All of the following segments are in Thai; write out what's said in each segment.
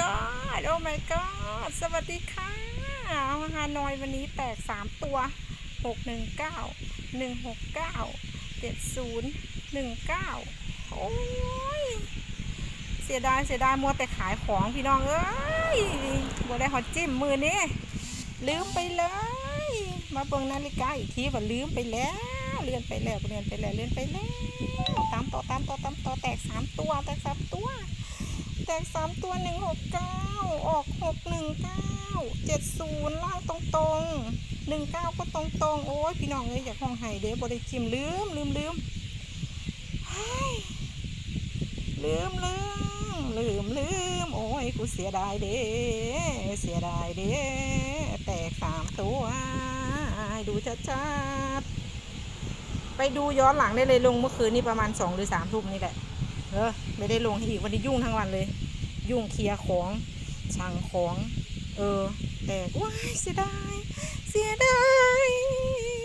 god โอ้ my god สวัสดีค่ะฮานอยวันนี้แตกสามตัวหกหนึ่งเก้าหนึ่งหกเก้าเจ็ดศูนย์หนึ่งเก้าโอ้ยเสียดายเสียดายมัวแต่ขายของพี่น้องเอ้ยบัได้ฮอตจิ้มมือนี่ลืมไปเลย มาเบิ่งนาฬิกาอีกทีว่าลืมไปแล้ว เลื่อนไปแล้วเลื่อนไปแล้วเลื่อนไปแล้วตามต่อตามต่อตามต่อแตกสามตัวแตกสามตัว แตกสามตัวหนึ่งหกเก้าออกหกหนึ่งเก้าเจ็ดศูนย์ล่างตรงตรงหนึ่งเก้าก็ตรงตรงโอ้ยพี่น้องเอ้ยอยากห้องไห้เด้บริจิมลืมลืมลืมลืมลืมลืมลืมโอ้ยกูเสียดายเด้เสียดายเด้แตกสามตัวดูชัดๆไปดูย้อนหลังได้เลยลงเมื่อคืนนี้ประมาณสองหรือสามทุ่มนี่แหละ เออไม่ได้ลงให้อีกวันนี้ยุ่งทั้งวันเลย ยุ่งเคลียร์ของช่งของ เออ แต่ว้ายเสียดายเสียดาย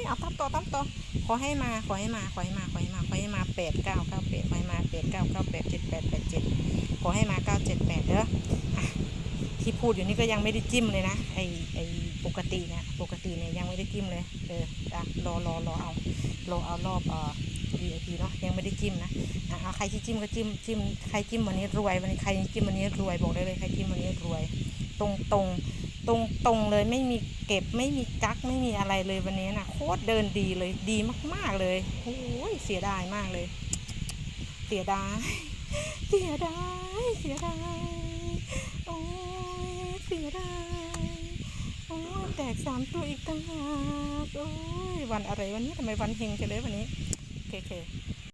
เอาตามต่อตามต่อขอให้มาขอให้มาขอให้มาขอให้มาขอให้มาแปดเก้าเก้าแปดขอให้มาแปดเก้าเก้าแปดเจ็ดแปดแปดเจ็ดขอให้มาเก้าเจ็ดแปดเด้ออที่พูดอยู่นี่ก็ยังไม่ได้จิ้มเลยนะไอไอปกติเนี่ยปกติเนี่ยยังไม่ได้จิ้มเลยเออรอรอรอเอารอเอารอบเอ่อ VIP เนาะยังไม่ได้จิ้มนะอะเอาใครที่จิ้มก็จิ้มจิ้มใครจิ้มวันนี้รวยวันนี้ใครจิ้มวันนี้รวยบอกได้เลยใครจิ้มวันนี้รวย ตรงตรงตรงตรงเลยไม่มีเก็บไม่มีกักไม่มีอะไรเลยวันนี้นะโคตรเดินดีเลยดีมาก ๆเลยโอ้ยเสียดายมากเลย เสียดายเสียดายเสียดายโอ้ยเสียดายโอ้ยแตกสามตัวอีกต่างหากโอ้ยวันอะไรวันนี้ทำไมวันเฮงจังเลยวันนี้ okay okay.